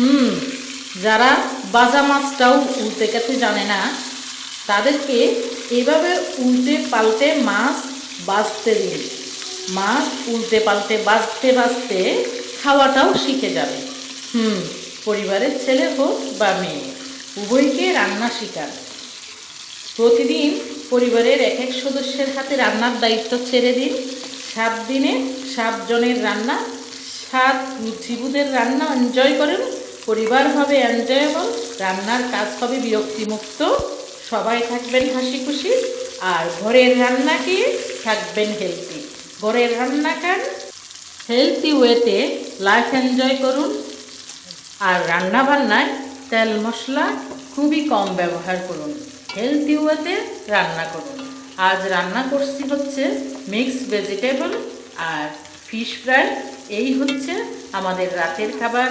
হুম, যারা বাজা মাছটাও উল্টে খেতে জানে না, তাদেরকে এইভাবে উল্টে পাল্টে মাছ বাঁচতে দিন। মাছ উল্টে পাল্টে বাঁচতে বাঁচতে খাওয়াটাও শিখে যাবে। হুম, পরিবারের ছেলে হোক বা মেয়ে, উভয়কে রান্না শেখান। প্রতিদিন পরিবারের এক এক সদস্যের হাতে রান্নার দায়িত্ব ছেড়ে দিন। সাত দিনে সাতজনের রান্না, সাত শিবুদের রান্না এনজয় করেন। পরিবার হবে এনজয়েবল, রান্নার কাজ হবে বিরক্তিমুক্ত, সবাই থাকবেন হাসি খুশি আর ঘরের রান্নাকে থাকবেন হেলদি ঘরের রান্না খান হেলদি ওয়েতে লাইফ এনজয় করুন, আর রান্না বান্নায় তেল মশলা খুবই কম ব্যবহার করুন। হেলদি ওয়েতে রান্না করুন। আজ রান্না করছি হচ্ছে মিক্সড ভেজিটেবল আর ফিশ ফ্রাই এই হচ্ছে আমাদের রাতের খাবার।